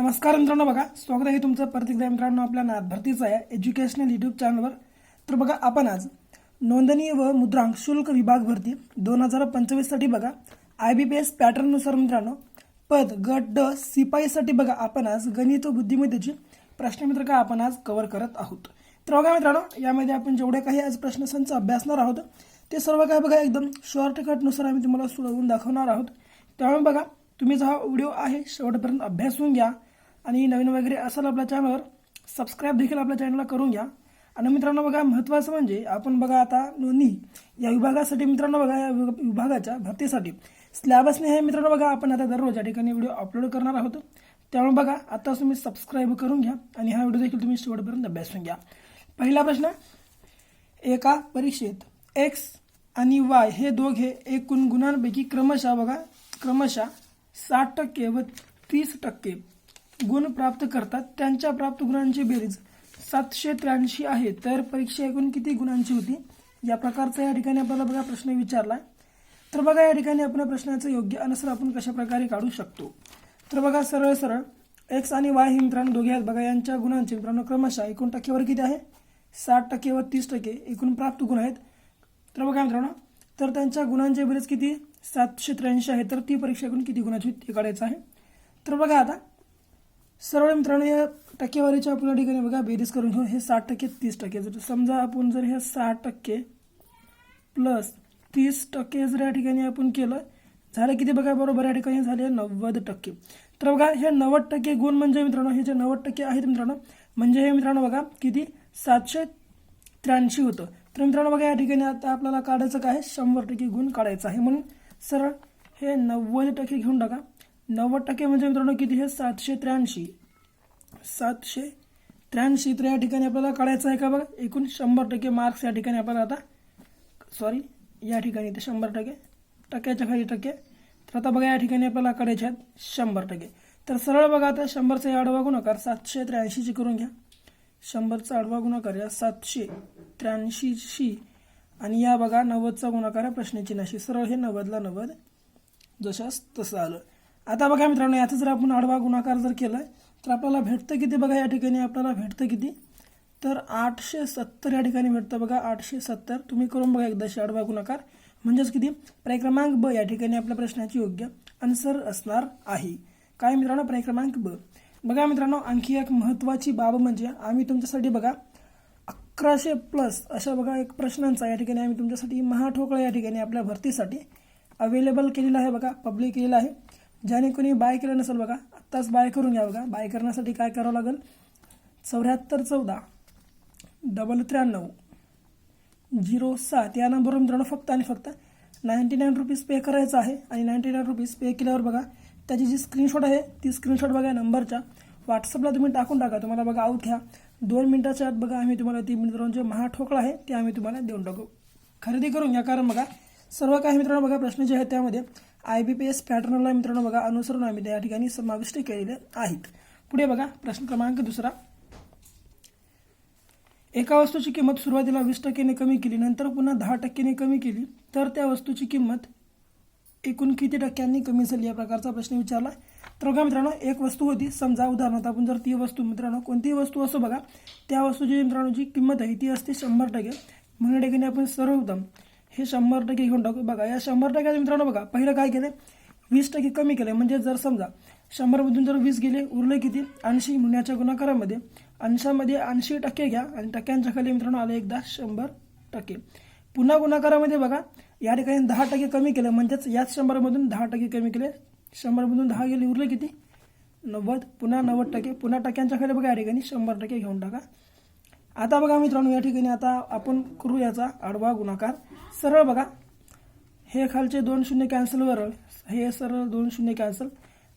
नमस्कार मित्रांनो बघा स्वागत आहे तुमचं परत एकदा मित्रांनो आपल्या नाथ भरतीचं आहे एज्युकेशनल युट्यूब चॅनलवर तर बघा आपण आज नोंदणी व मुद्रांक शुल्क विभाग भरती दोन हजार पंचवीससाठी बघा आय बी पी एस पॅटर्ननुसार मित्रांनो पद गट ड सिपाईसाठी बघा आपण आज गणित व बुद्धिमत्तेची प्रश्नमित्रका आपण आज कव्हर करत आहोत. तर बघा मित्रांनो यामध्ये आपण जेवढे काही आज प्रश्नसंच अभ्यासणार आहोत ते सर्व काय बघा एकदम शॉर्टकटनुसार आम्ही तुम्हाला सोडवून दाखवणार आहोत. त्यामुळे बघा तुम्ही जो हा व्हिडिओ आहे शेवटपर्यंत अभ्यासून घ्या. आणि नवीन वगैरे असाल आपल्या चॅनलवर सबस्क्राईब देखील आपल्या चॅनलला करून घ्या. आणि मित्रांनो बघा महत्त्वाचं म्हणजे आपण बघा आता नोंदणी या विभागासाठी मित्रांनो बघा या विभ- विभागाच्या भरतीसाठी. स्लॅबसने हे मित्रांनो बघा आपण आता दररोज या ठिकाणी व्हिडिओ अपलोड करणार आहोत. त्यामुळे बघा आता तुम्ही सबस्क्राईब करून घ्या आणि हा व्हिडिओ देखील तुम्ही शेवटपर्यंत अभ्यासून घ्या. पहिला प्रश्न एका परीक्षेत एक्स आणि वाय हे दोघे एकूण गुणांपैकी क्रमशः बघा क्रमशः साठ टक्के व तीस टक्के गुण प्राप्त करतात. त्यांच्या प्राप्त गुणांची बेरीज सातशे त्र्याऐंशी आहे. तर परीक्षा एकूण किती गुणांची होती? या प्रकारचा या ठिकाणी आपल्याला बघा प्रश्न विचारला तर बघा या ठिकाणी आपण प्रश्नाचं योग्य अनसर आपण कशा प्रकारे काढू शकतो? तर बघा सरळ सरळ एक्स आणि वाय हे मित्रांनो दोघे आहेत. बघा यांच्या गुणांचे मित्रांनो क्रमशः एकूण टक्केवर किती आहे? साठ टक्के व तीस टक्के एकूण प्राप्त गुण आहेत. तर बघा मित्रांनो तर त्यांच्या गुणांचे बेरीज किती? सातशे त्र्याऐंशी आहे. तर ती परीक्षा एकूण किती गुणाची होती ते काढायचं आहे. तर बघा आता सरळ मित्रांनो या टक्केवारीच्या आपल्या ठिकाणी बघा बेरीज करून घेऊ हे साठ टक्के तीस टक्के जर समजा आपण जर हे साठ टक्के प्लस तीस टक्के जर या ठिकाणी आपण केलं झालं किती बघा बरोबर या ठिकाणी झाले नव्वद टक्के. तर बघा हे नव्वद टक्के गुण म्हणजे मित्रांनो हे जे नव्वद टक्के आहेत मित्रांनो म्हणजे हे मित्रांनो बघा किती? सातशे त्र्याऐंशी होतं. तर मित्रांनो बघा या ठिकाणी आता आपल्याला काढायचं काय? शंभर टक्के गुण काढायचं आहे. म्हणून सरळ हे नव्वद टक्के घेऊन टाका. नव्वद टक्के म्हणजे मित्रांनो किती? हे सातशे त्र्याऐंशी. सातशे त्र्याऐंशी. तर या ठिकाणी आपल्याला काढायचं आहे का बघा? एकूण शंभर टक्के मार्क्स या ठिकाणी आपल्याला आता सॉरी या ठिकाणी ते शंभर टक्के. टक्क्याच्या खाली टक्के. तर आता बघा या ठिकाणी आपल्याला काढायचे आहेत शंभर टक्के. तर सरळ बघा आता शंभरचा आडवा गुणाकार सातशे त्र्याऐंशीची करून घ्या. शंभरचा आडवा गुणाकार या सातशे त्र्याऐंशीशी. आणि या बघा नव्वदचा गुणाकार प्रश्नचिन्हाशी. प्रश्नाची सरळ हे नव्वदला नव्वद. जशास तसं आलं. आता बघा मित्रांनो याचा जर आपण आडवा गुणाकार जर केला तर आपल्याला भेटतं किती बघा या ठिकाणी? आपल्याला भेटतं किती? तर आठशे सत्तर या ठिकाणी भेटतं बघा आठशे सत्तर. तुम्ही करून बघा एकदाशी आडवा गुणाकार. म्हणजेच किती? पर्यायक्रमांक ब या ठिकाणी आपल्या प्रश्नाची योग्य आन्सर असणार आहे. काय मित्रांनो? पर्यायक्रमांक ब. बघा मित्रांनो आणखी एक महत्त्वाची बाब म्हणजे आम्ही तुमच्यासाठी बघा अकराशे प्लस अशा बघा एक प्रश्नांचा या ठिकाणी आम्ही तुमच्यासाठी महाठोकळा या ठिकाणी आपल्या भरतीसाठी अवेलेबल केलेला आहे बघा पब्लिक केलेला आहे. ज्याने कोणी बाय केलं नसेल बघा आत्ताच बाय करून घ्या बघा. बाय करण्यासाठी काय करावं लागेल? चौऱ्याहत्तर चौदा डबल त्र्याण्णव झिरो सात. या नंबरवर मित्रांनो फक्त आणि फक्त नाईन्टी नाईन रुपीज पे करायचं आहे. आणि नाईन्टी नाईन रुपीज पे केल्यावर बघा त्याची जी स्क्रीनशॉट आहे ती स्क्रीनशॉट बघा नंबरच्या व्हॉट्सअपला तुम्ही टाकून टाका. तुम्हाला बघा आऊट घ्या. दोन मिनिटाच्या आत बघा आम्ही तुम्हाला ती मित्रांनो जे महाठोकळा आहे ते आम्ही तुम्हाला देऊन टाकू. खरेदी करून घ्या. कारण बघा सर्व काही मित्रांनो बघा प्रश्न जे आहेत त्यामध्ये आय बी पी एस पॅटर्नला मित्रांनो बघा अनुसरून आम्ही त्या ठिकाणी समाविष्ट केलेले आहेत. पुढे बघा प्रश्न क्रमांक दुसरा. एका वस्तूची किंमत सुरुवातीला वीस टक्क्याने कमी केली नंतर पुन्हा दहा टक्क्याने कमी केली तर त्या वस्तूची किंमत एकूण किती टक्क्यांनी कमी झाली या प्रकारचा प्रश्न विचारला. तर बघा मित्रांनो एक वस्तू होती. समजा उदाहरणार्थ आपण जर ती वस्तू मित्रांनो कोणतीही वस्तू असो बघा त्या वस्तूची मित्रांनो जी किंमत आहे ती असते शंभर टक्के. म्हणून ठिकाणी आपण सर्वप्रथम हे शंभर टक्के घेऊन टाकू. बघा या शंभर टक्क्यात मित्रांनो बघा पहिलं काय केलं वीस टक्के कमी केलं म्हणजे जर समजा शंभरमधून जर वीस गेले उरले किती? ऐंशी. म्हणण्याच्या गुणाकारामध्ये अंशामध्ये ऐंशी टक्के घ्या आणि टक्क्यांच्या खाली मित्रांनो आलं एकदा शंभर टक्के. पुन्हा गुणाकारामध्ये बघा या ठिकाणी दहा टक्के कमी केलं. म्हणजेच याच शंभरमधून दहा टक्के कमी केले. शंभरमधून दहा गेले उरले किती? नव्वद. पुन्हा नव्वद टक्के. पुन्हा टक्क्यांच्या खाली बघा या ठिकाणी शंभर टक्के घेऊन टाका. आता बघा मित्रांनो या ठिकाणी आता आपण करू याचा आडवा गुणाकार. सरळ बघा. हे खालचे दोन शून्य कॅन्सल वरळ हे सरळ दोन शून्य कॅन्सल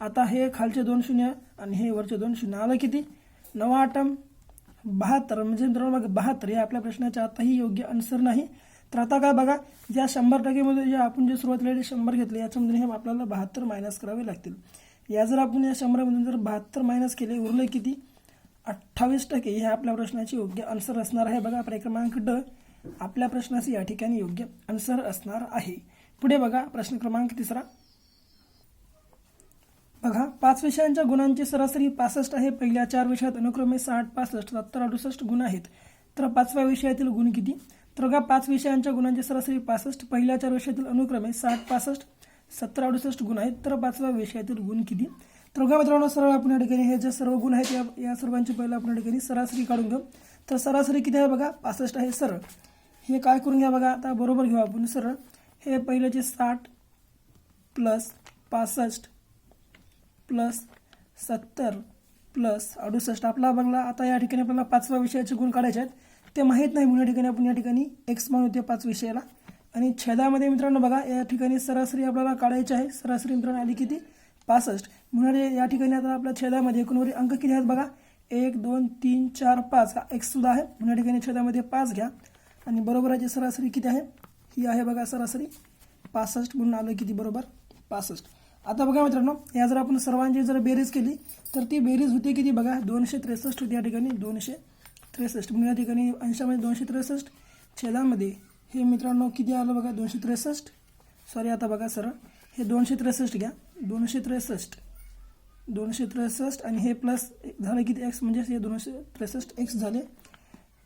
आता हे खालचे दोन शून्य आणि हे वरचे दोन शून्य. आलं किती? नवा आटम बहात्तर. म्हणजे मित्रांनो बघा बहात्तर. हे आपल्या प्रश्नाच्या आताही योग्य आन्सर नाही. तर आता काय बघा ज्या शंभर टक्केमध्ये जे आपण जे सुरुवातीला जे शंभर घेतले याच्यामधून हे आपल्याला बहात्तर मायनस करावे लागतील. या जर आपण या शंभरामधून जर बहात्तर मायनस केले उरले किती? अठ्ठावीस टक्के हे आपल्या प्रश्नाचे योग्य आन्सर असणार आहे. बघा पर्याय क्रमांक ड आपल्या प्रश्नाचे या ठिकाणी योग्य आन्सर असणार आहे. पुढे बघा प्रश्न क्रमांक तिसरा. बघा पाच विषयांच्या गुणांची सरासरी पासष्ट आहे. पहिल्या चार विषयात अनुक्रमे साठ पासष्ट सत्तर अडुसष्ट गुण आहेत. तर पाचव्या विषयातील गुण किती? तर बघा पाच विषयांच्या गुणांची सरासरी पासष्ट पहिल्या चार विषयातील अनुक्रमे साठ पासष्ट सत्तर अडुसष्ट गुण आहेत. तर पाचव्या विषयातील गुण किती? तर बघा मित्रांनो सरळ आपण या ठिकाणी हे जे सर्व गुण आहेत या या सर्वांची पहिलं आपण या ठिकाणी सरासरी काढून घेऊ. तर सरासरी किती आहे बघा? पासष्ट आहे सरळ. हे काय करून घ्या बघा? आता बरोबर घेऊ आपण सरळ. हे पहिल्याचे साठ प्लस पासष्ट प्लस सत्तर प्लस अडुसष्ट आपला बंगला आता या ठिकाणी आपल्याला पाचव्या विषयाचे गुण काढायचे आहेत. ते माहीत नाही म्हणून या ठिकाणी आपण या ठिकाणी एक्स म्हणू ते पाच विषयाला. आणि छेदामध्ये मित्रांनो बघा या ठिकाणी सरासरी आपल्याला काढायची आहे. सरासरी मित्रांनो आली किती? पासष्ट. म्हणून या ठिकाणी आता आपल्या छेदामध्ये एकूणवरी अंक किती आहेत बघा? एक दोन तीन चार पाच. हा एक्स सुद्धा आहे. म्हणून या ठिकाणी छेदामध्ये पाच घ्या. आणि बरोबराची सरासरी किती आहे? ही आहे बघा सरासरी पासष्ट. म्हणून आलं किती? बरोबर पासष्ट. आता बघा मित्रांनो या जर आपण सर्वांची जर बेरीज केली तर ती बेरीज होते किती बघा? दोनशे त्रेसष्ट होती या ठिकाणी. दोनशे त्रेसष्ट. म्हणून या ठिकाणी अंशामध्ये दोनशे त्रेसष्ट. छेदामध्ये हे मित्रांनो किती आलं बघा? दोनशे त्रेसष्ट. सॉरी आता बघा सरळ. हे दोनशे त्रेसष्ट घ्या. दोनशे त्रेसष्ट. दोनशे त्रेसष्ट आणि हे प्लस झालं किती एक्स म्हणजे हे दोनशे त्रेसष्ट एक्स झाले.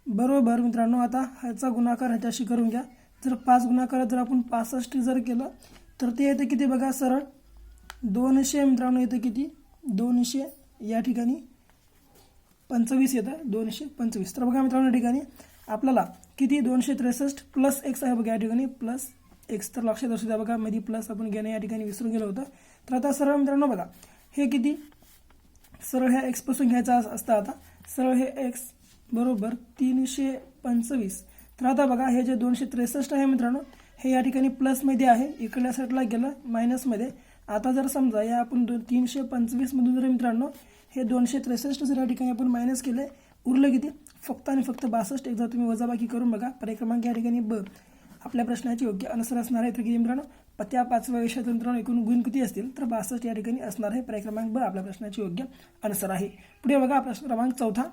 बरोबर मित्रांनो आता ह्याचा गुणाकार ह्याच्याशी करून घ्या. जर पाच गुणाकार जर आपण पासष्ट जर केलं तर ते येतं किती बघा? सरळ. दोनशे मित्रांनो येतं किती? दोनशे. या ठिकाणी पंचवीस येतं. दोनशे पंचवीस. तर बघा मित्रांनो ठिकाणी आपल्याला किती? दोनशे त्रेसष्ट प्लस एक्स आहे बघा या ठिकाणी. प्लस एक्स तर लक्षात असू द्या. बघा मध्ये प्लस आपण घेणं या ठिकाणी विसरून गेलो होतं. तर आता सरळ मित्रांनो बघा हे किती? सरळ ह्या एक्सपासून घ्यायचा असतं आता. सरळ हे एक्स बरोबर तीनशे पंचवीस. तर आता बघा हे जे दोनशे त्रेसष्ट आहे मित्रांनो हे या ठिकाणी प्लसमध्ये आहे. इकडल्या साईडला गेलं मायनसमध्ये आता जर समजा या आपण दो तीनशे पंचवीसमधून जर मित्रांनो हे दोनशे त्रेसष्ट जर या ठिकाणी आपण मायनस केले उरलं किती? फक्त आणि फक्त बासष्ट. एकदा तुम्ही वजाबाकी करून बघा. परिक्रमांक या ठिकाणी ब. आपल्या प्रश्नाची योग्य अनुसर असणार आहे. तर किती मित्रांनो? पत्या पाचव्या विषयात मित्रांनो एकूण गुण किती असतील? तर बासष्ट या ठिकाणी असणार आहे. पर्याय क्रमांक ब आपल्या प्रश्नाची योग्य अनुसार आहे. पुढे बघा प्रश्न क्रमांक चौथा.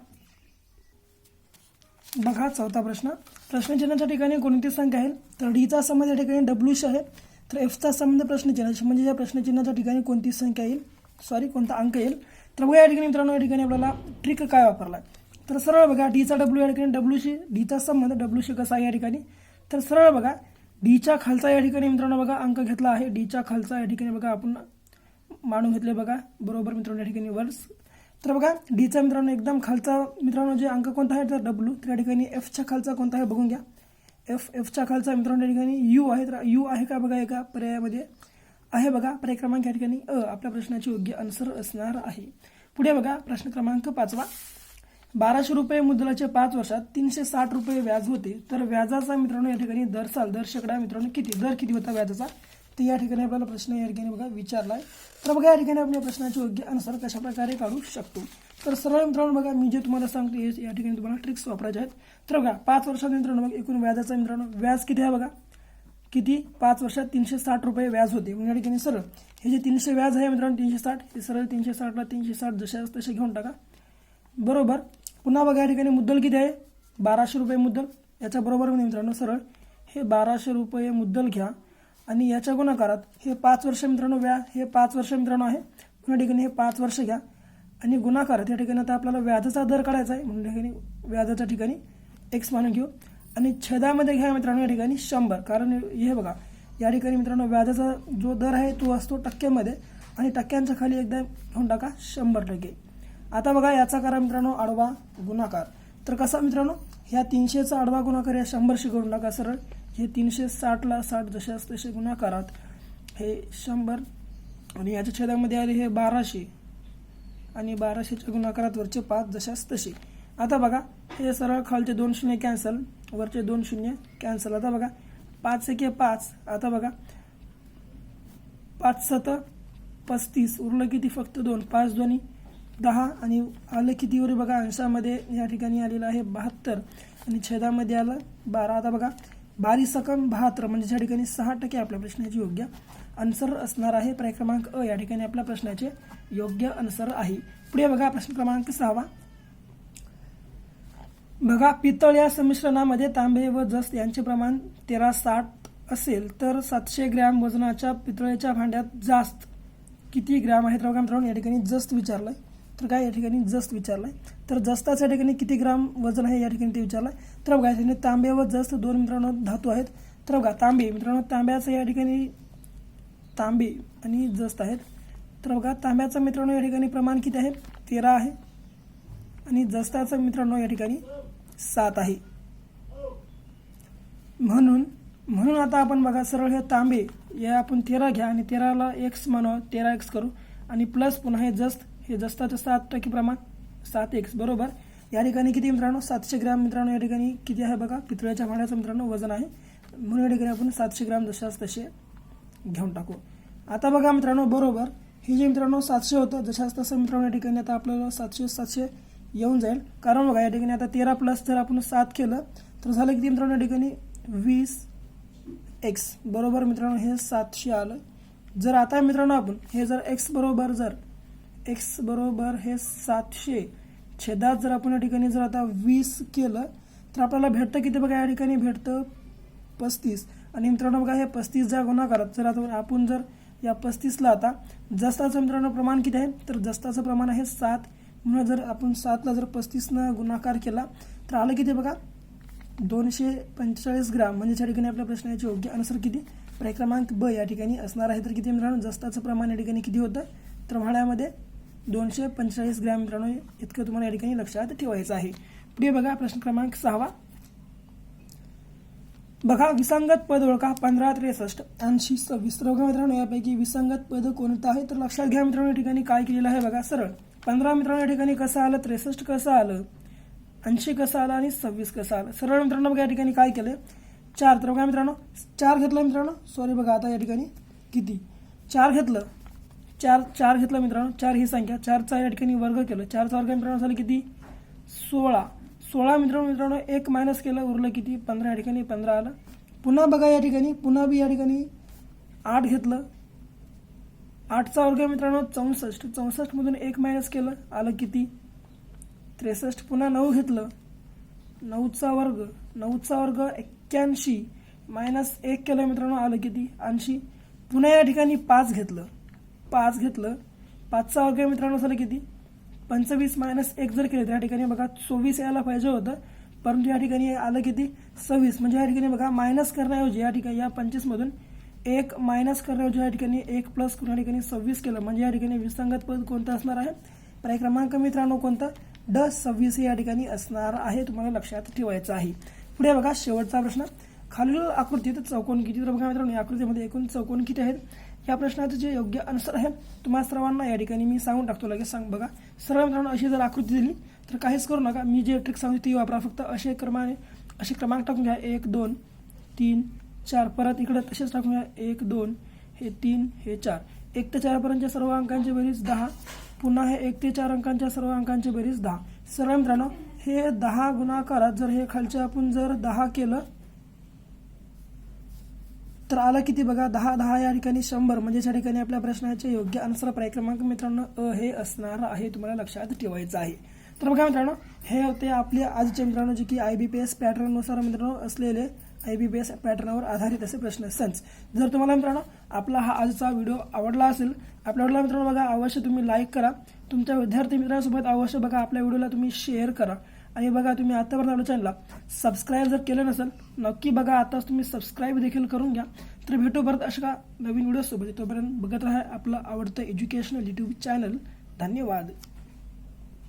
बघा चौथा प्रश्न. प्रश्नचिन्हाच्या ठिकाणी कोणती संख्या आहे? तर डीचा संबंध या ठिकाणी डब्ल्यूशी आहे. तर एफचा संबंध प्रश्नचिन्हाशी म्हणजे या प्रश्नचिन्हाच्या ठिकाणी कोणती संख्या येईल? सॉरी कोणता अंक येईल? तर बघा या ठिकाणी मित्रांनो या ठिकाणी आपल्याला ट्रिक काय वापरला तर सरळ बघा डीचा डब्ल्यू या ठिकाणी डब्ल्यूशी डीचा संबंध डब्ल्यूशी कसा आहे या ठिकाणी? तर सरळ बघा डीच्या खालचा या ठिकाणी मित्रांनो बघा अंक घेतला आहे. डीच्या खालचा या ठिकाणी बघा आपण मांडून घेतले बघा. बरोबर मित्रांनो या ठिकाणी वर्स तर बघा डीचा मित्रांनो एकदम खालचा मित्रांनो जे अंक कोणता आहे तर डब्ल्यू तर या ठिकाणी एफच्या खालचा कोणता आहे बघून घ्या. एफ एफच्या खालचा मित्रांनो या ठिकाणी यू आहे. तर यू आहे का बघा एका पर्यायामध्ये? आहे बघा पर्याय क्रमांक या ठिकाणी अ. आपल्या प्रश्नाची योग्य आन्सर असणार आहे. पुढे बघा प्रश्न क्रमांक पाचवा. बाराशे रुपये मुद्दलाचे पाच वर्षात तीनशे साठ रुपये व्याज होते. तर व्याजाचा मित्रांनो या ठिकाणी दर साल दर शेकडा मित्रांनो किती? दर किती होता व्याजाचा? तर या ठिकाणी आपल्याला प्रश्न या ठिकाणी बघा विचारला आहे तर बघा या ठिकाणी आपण या प्रश्नाचे योग्य अनुसार कशा प्रकारे काढू शकतो? तर सरळ मित्रांनो बघा मी जे तुम्हाला सांगतो हे या ठिकाणी तुम्हाला ट्रिक्स वापरायचे आहेत. तर बघा पाच वर्षात मित्रांनो बघा एकूण व्याजाचा मित्रांनो व्याज किती आहे बघा? किती? पाच वर्षात तीनशे साठ रुपये व्याज होते. म्हणजे या ठिकाणी सरळ हे जे तीनशे व्याज आहे मित्रांनो तीनशे साठ हे सरळ तीनशे साठला तीनशे साठ जसे तसे घेऊन टाका. बरोबर? पुन्हा बघा या ठिकाणी मुद्दल किती आहे? बाराशे रुपये मुद्दल. याच्या बरोबर म्हणजे मित्रांनो सरळ. हे बाराशे रुपये मुद्दल घ्या आणि याच्या गुणाकारात हे पाच वर्ष मित्रांनो व्या हे पाच वर्ष मित्रांनो आहे. पुन्हा ठिकाणी हे पाच वर्ष घ्या आणि गुणाकारात या ठिकाणी आता आपल्याला व्याजाचा दर काढायचा आहे. म्हणून ठिकाणी व्याजाच्या ठिकाणी एक्स मानून घेऊ. आणि छेदामध्ये घ्या मित्रांनो या ठिकाणी शंभर. कारण हे बघा या ठिकाणी मित्रांनो व्याजाचा जो दर आहे तो असतो टक्क्यामध्ये आणि टक्क्यांच्या खाली एकदा घेऊन टाका शंभर टक्के. आता बघा याचा करा मित्रांनो आडवा गुणाकार. तर कसा मित्रांनो ह्या तीनशेचा आडवा गुणाकार या शंभरशी करून टाका सरळ. हे तीनशे साठला साठ जसे तसे गुणाकारात हे शंभर. आणि याच्या छेदामध्ये आले हे बाराशे. आणि बाराशेच्या गुणाकारात वरचे पाच जशास तसे. आता बघा हे सरळ खालचे दोन शून्य कॅन्सल वरचे दोन शून्य कॅन्सल. आता बघा पाच एके पाच. आता बघा पाच सत पस्तीस. उरलं किती? फक्त दोन. पाच दोन्ही. दहा आणि आलं कितीवर बघा अंशामध्ये या ठिकाणी आलेलं आहे बहात्तर आणि छेदामध्ये आलं बारा. आता बघा बारी सकम बहात्तर म्हणजे या ठिकाणी सहा टक्के आपल्या प्रश्नाची योग्य आन्सर असणार आहे. पर्याय क्रमांक अ या ठिकाणी आपल्या प्रश्नाचे योग्य आन्सर आहे. पुढे बघा प्रश्न क्रमांक सहावा. बघा पितळ या संमिश्रणामध्ये तांबे व जस यांचे प्रमाण तेरा साठ असेल तर सातशे ग्रॅम वजनाच्या पितळेच्या भांड्यात जास्त किती ग्रॅम आहे तर बघा मित्रांनो या ठिकाणी जस्त विचारलं आहे तर काय या ठिकाणी जस्ट विचारलं आहे तर जस्ताच्या ठिकाणी किती ग्राम वजन आहे या ठिकाणी ते विचारलं आहे तर बघा या ठिकाणी तांबे व जस्त दोन मित्रांनो धातू आहेत. तर बघा तांबे मित्रांनो तांब्याचं या ठिकाणी तांबे आणि जस्त आहेत. तर बघा तांब्याचं मित्रांनो या ठिकाणी प्रमाण किती आहे? तेरा आहे. आणि जस्ताचं मित्रांनो या ठिकाणी सात आहे. म्हणून म्हणून आता आपण बघा सरळ हे तांबे या आपण तेरा घ्या आणि तेराला एक्स म्हणू तेरा एक्स करू. आणि प्लस पुन्हा हे जस्त हे जस्ताचं आठ टक्के प्रमाण सात एक्स बरोबर? या ठिकाणी किती मित्रांनो? सातशे ग्रॅम मित्रांनो या ठिकाणी किती आहे बघा? पितळ्याच्या भांड्याचं मित्रांनो वजन आहे. म्हणून या ठिकाणी आपण सातशे ग्रॅम जशाच तसे घेऊन टाकू. आता बघा मित्रांनो बरोबर? हे जे मित्रांनो सातशे होतं जशाच तसं मित्रांनो या ठिकाणी आता आपल्याला सातशे सातशे येऊन जाईल. कारण बघा या ठिकाणी आता तेरा प्लस जर आपण सात केलं तर झालं किती मित्रांनो या ठिकाणी? वीस एक्स बरोबर मित्रांनो? हे सातशे आलं. जर आता मित्रांनो आपण हे जर एक्स बरोबर जर एक्स बरोबर हे सातशे. छेदात जर आपण या ठिकाणी जर आता वीस केलं तर आपल्याला भेटतं किती बघा या ठिकाणी भेटतं पस्तीस. आणि मित्रांनो बघा हे पस्तीसचा गुणाकारात जर आता आपण जर या पस्तीसला आता जस्ताचं मित्रांनो प्रमाण किती आहे तर जस्ताचं प्रमाण आहे सात. म्हणून जर आपण सातला जर पस्तीसनं गुणाकार केला तर आलं किती बघा? दोनशे पंचेचाळीस ग्राम. म्हणजे या ठिकाणी आपल्या प्रश्नाचे योग्य अनुसार किती? प्रक्रमांक क्रमांक ब या ठिकाणी असणार आहे. तर किती मित्रांनो? जस्ताचं प्रमाण या ठिकाणी किती होतं? तर म्हाळ्यामध्ये दोनशे पंचेचाळीस ग्रॅम मित्रांनो इतकं तुम्हाला या ठिकाणी लक्षात ठेवायचं आहे. पुढे बघा प्रश्न क्रमांक सहावा. बघा विसंगत पद ओळखा पंधरा त्रेसष्ट ऐंशी सव्वीस. तर बघा मित्रांनो यापैकी विसंगत पद कोणतं आहे? तर लक्षात घ्या मित्रांनो या ठिकाणी काय केलेलं आहे बघा सरळ. पंधरा मित्रांनो या ठिकाणी कसं आलं? त्रेसष्ट कसं आलं? ऐंशी कसं आलं? आणि सव्वीस कसं आलं? सरळ मित्रांनो बघा या ठिकाणी काय केलं चार. तर बघा मित्रांनो चार घेतलं मित्रांनो? सॉरी बघा आता या ठिकाणी किती? चार घेतलं. चार चार घेतला मित्रांनो. चार ही संख्या. चारचा या ठिकाणी वर्ग केलं. चारचा वर्ग मित्रांनो झालं किती? सोळा. सोळा मित्रांनो मित्रांनो एक मायनस केलं उरलं किती? पंधरा या ठिकाणी पंधरा आलं. पुन्हा बघा या ठिकाणी पुन्हा बी या ठिकाणी आठ घेतलं. आठचा वर्ग मित्रांनो चौसष्ट. चौसष्टमधून एक मायनस केलं आलं किती? त्रेसष्ट. पुन्हा नऊ घेतलं. नऊचा वर्ग. नऊचा वर्ग एक्क्याऐंशी. मायनस एक केलं मित्रांनो आलं किती? ऐंशी. पुन्हा या ठिकाणी पाच घेतलं. पाच घेतलं. पाचचा वर्ग मित्रांनो झालं किती? पंचवीस मायनस एक जर केलं तर या ठिकाणी बघा चोवीस यायला पाहिजे होतं. परंतु या ठिकाणी आलं किती? सव्वीस. म्हणजे या ठिकाणी बघा मायनस करण्याऐवजी या ठिकाणी या पंचवीसमधून एक मायनस करण्याऐवजी या ठिकाणी एक प्लस करून या ठिकाणी सव्वीस केलं. म्हणजे या ठिकाणी विसंगत पद कोणतं असणार आहे? पर्याय क्रमांक मित्रांनो कोणता? ड सव्वीस या ठिकाणी असणार आहे. तुम्हाला लक्षात ठेवायचं आहे. पुढे बघा शेवटचा प्रश्न. खालील आकृतीत चौकोन किती? तर बघा मित्रांनो या आकृतीमध्ये एकूण चौकोन किती आहेत? या प्रश्नाचं जे योग्य आन्सर आहे तुम्हाला सर्वांना या ठिकाणी मी सांगून टाकतो. लगेच सांग बघा. सर्व मित्रांनो अशी जर आकृती दिली तर काहीच करू नका. मी जे ट्रिक सांगतो ती वापरा. फक्त असे क्रमाने असे क्रमांक टाकून घ्या. एक दोन तीन चार. परत इकडे तसेच टाकून घ्या. एक दोन हे तीन हे चार. एक ते चारपर्यंतच्या सर्व अंकांची बेरीज दहा. पुन्हा हे एक ते चार अंकांच्या सर्व अंकांची बेरीज दहा. सर्व मित्रांनो हे दहा गुणाकारात जर हे खालचे आपण जर दहा केलं तर आलं किती बघा? दहा दहा या ठिकाणी शंभर. म्हणजे या ठिकाणी आपल्या प्रश्नाचे योग्य अनुसार पर्याय क्रमांक मित्रांनो अ हे असणार आहे तुम्हाला लक्षात ठेवायचं आहे. तर बघा मित्रांनो हे होते आपले आजचे मित्रांनो जे की आय बी पी एस पॅटर्ननुसार मित्रांनो असलेले आय बी पी एस पॅटर्नवर आधारित असे प्रश्न संच जर तुम्हाला मित्रांनो आपला हा आजचा व्हिडिओ आवडला असेल आपल्या आवडला मित्रांनो बघा अवश्य तुम्ही लाईक करा. तुमच्या विद्यार्थी मित्रांसोबत अवश्य बघा आपल्या व्हिडिओला तुम्ही शेअर करा. आणि बघा तुम्ही आतापर्यंत आपल्या चॅनलला सबस्क्राईब जर केलं नसेल नक्की बघा आताच तुम्ही सबस्क्राईब देखील करून घ्या. तर भेटू परत अशा का नवीन व्हिडिओसोबत तोपर्यंत बघत राहा आपलं आवडतं एज्युकेशनल यूट्यूब चॅनल धन्यवाद.